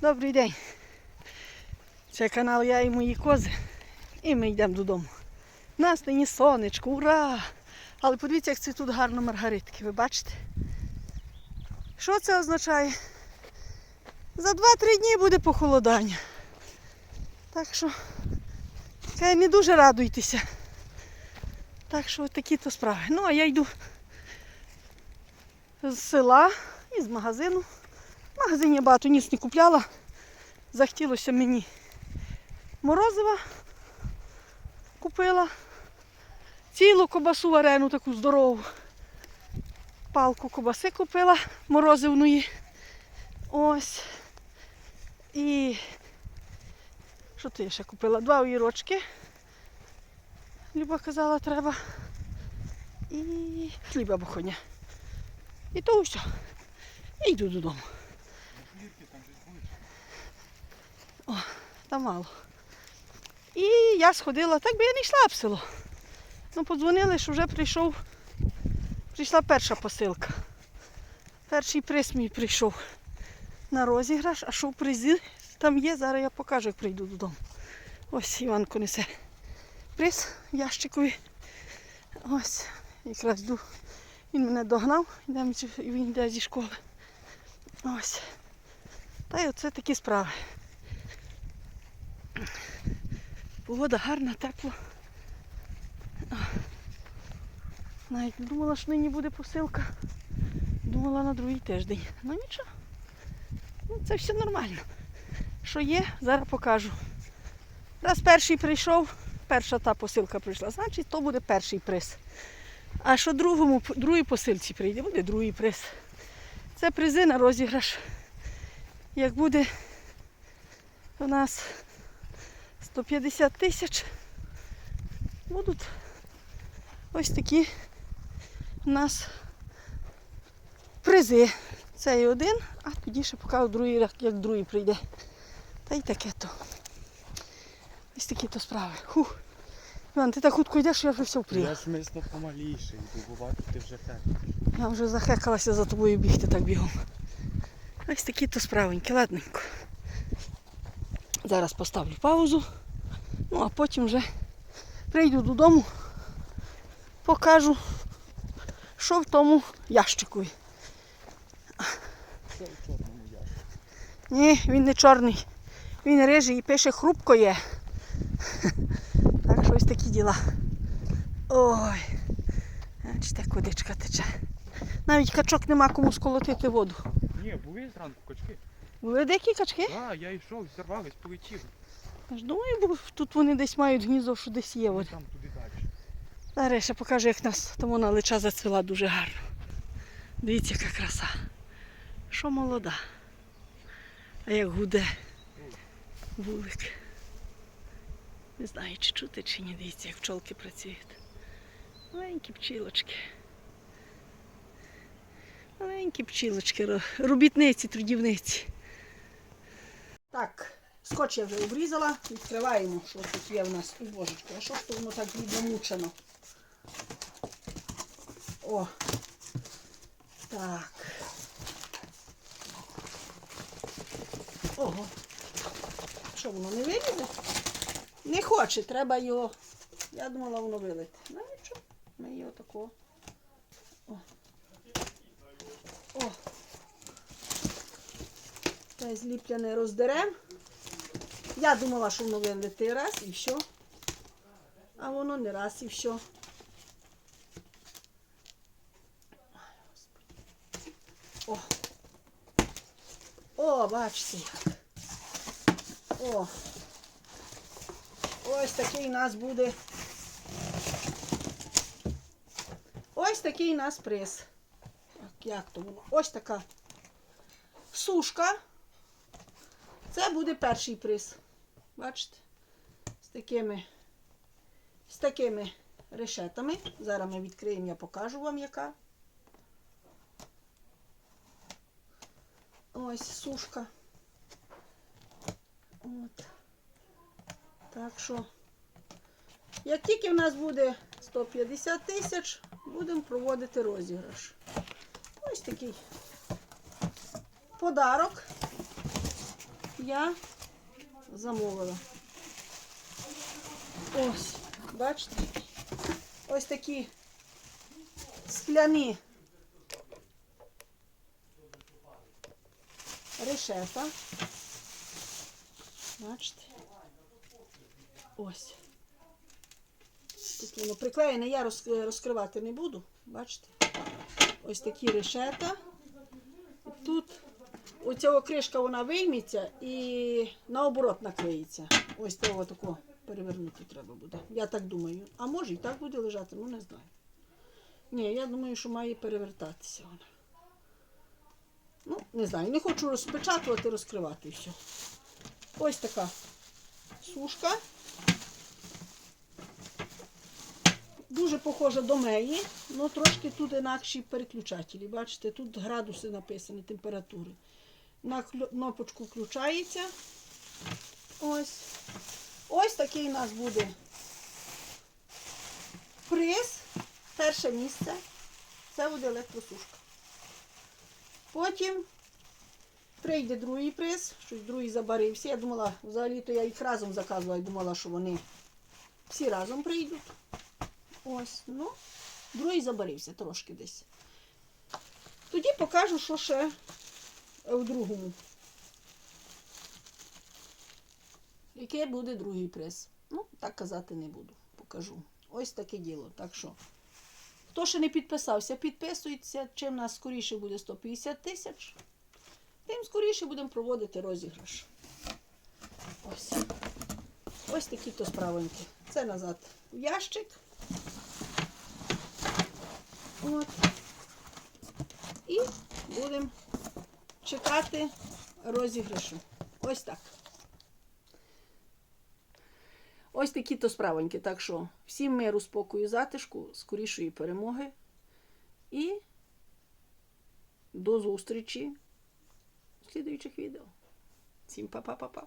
Добрий день. Це канал Я і мої кози. І ми йдемо додому. У нас нині сонечко, ура! Але подивіться, як це тут гарно маргаритки, ви бачите? Що це означає? За 2-3 дні буде похолодання. Так що хай не дуже радуйтеся. Так що такі то справи. Ну, а я йду з села і з магазину. Магазині я багато ніс не купляла. Захотілося мені морозива. Купила. Цілу кобасу варену, таку здорову. Палку кобаси купила морозивної. Ось. І що ти ще купила? Два огірочки. Люба казала, треба. І хліба бохоня. І то все. І йду додому. Там мало. І я сходила, так би я не йшла в село. Ну, подзвонили, що вже прийшов. Прийшла перша посилка. Перший приз мій прийшов на розіграш, а що в призі там є, зараз я покажу, як прийду додому. Ось Іванко несе приз ящикові. Ось, якраз йду. Він мене догнав, йдемо він йде зі школи. Ось. Та й оце такі справи. Погода гарна, тепло. Навіть не думала, що нині буде посилка. Думала на другий тиждень. Ну нічого. Ну, це все нормально. Що є, зараз покажу. Раз перший прийшов, перша та посилка прийшла, значить то буде перший приз. А що другому, другій посилці прийде, буде другий приз. Це призи на розіграш. Як буде у нас 150 тисяч, будуть ось такі у нас призи. Цей один, а тоді ще покажу другий, як другий прийде. Та й таке то. Ось такі то справи. Хух. Іван, ти так хутко йдеш, що я вже все впріла. Я ж мисло помаліше, бо бачу, ти вже так. Я вже захекалася за тобою бігти так бігом. Ось такі то справенькі, ладненько. Зараз поставлю паузу, ну а потім вже прийду додому, покажу, що в тому ящику. Ні, він не чорний. Він рижий і пише хрупко є. Так що ось такі діла. Ой. Бачите, як водичка тече. Навіть качок нема кому сколотити воду. Ні, були зранку качки. Були деякі качки? Так, я йшов, зірвались, полетів. Я ж думаю, бо тут вони десь мають гніздо, що десь є вода. Там туди далі. Зараз ще покажу, як нас тому налича зацвіла дуже гарно. Дивіться, яка краса. Що молода. А як гуде вулик. Не знаю, чи чути, чи ні. Дивіться, як пчолки працюють. Маленькі пчілочки. Маленькі пчілочки, робітниці, трудівниці. Так, скотч я вже обрізала. Відкриваємо, що тут є в нас. Ой, божечко, а що ж то воно так відномучено? О. Так. Ого. Що воно не вилізе? Не хоче, треба його. Я думала, воно вилить. Ну нічого. Ми його такого. О. О. Та зліпляне роздерем. Я думала, що воно вилити раз і все. А воно не раз і все. О. О, бачите як. О. Ось такий у нас буде. Ось такий у нас. Так, як то воно? Ось така сушка. Це буде перший приз. Бачите? З такими, з такими решетами. Зараз ми відкриємо, я покажу вам яка. Ось сушка. От. Так що, як тільки в нас буде 150 тисяч, будемо проводити розіграш. Ось такий подарок я замовила. Ось, бачите? Ось такі скляні решета. Бачите? Ось. Тут воно приклеєне, я розкривати не буду. Бачите? Ось такі решета. Тут оця кришка вона вийметься і наоборот наклеїться. Ось того тако перевернути треба буде. Я так думаю. А може і так буде лежати, ну не знаю. Ні, я думаю, що має перевертатися вона. Ну, не знаю, не хочу розпечатувати, розкривати все. Ось така сушка. Дуже похожа до неї, але трошки тут інакші переключателі. Бачите, тут градуси написані, температури. На кнопочку включається. Ось. Ось такий у нас буде приз. Перше місце. Це буде електросушка. Потім прийде другий приз, щось другий забарився. Я думала, взагалі-то я їх разом заказувала, я думала, що вони всі разом прийдуть. Ось, ну, другий забарився трошки десь. Тоді покажу, що ще в другому. Який буде другий приз? Ну, так казати не буду. Покажу. Ось таке діло. Так що, хто ще не підписався, підписується. Чим нас скоріше буде 150 тисяч, тим скоріше будемо проводити розіграш. Ось. Ось такі то справоньки. Це назад в ящик. От. І будемо чекати розіграшу. Ось так. Ось такі то справоньки. Так що всім миру, спокою, затишку, скорішої перемоги. І до зустрічі в слідуючих відео. Всім па-па-па-па.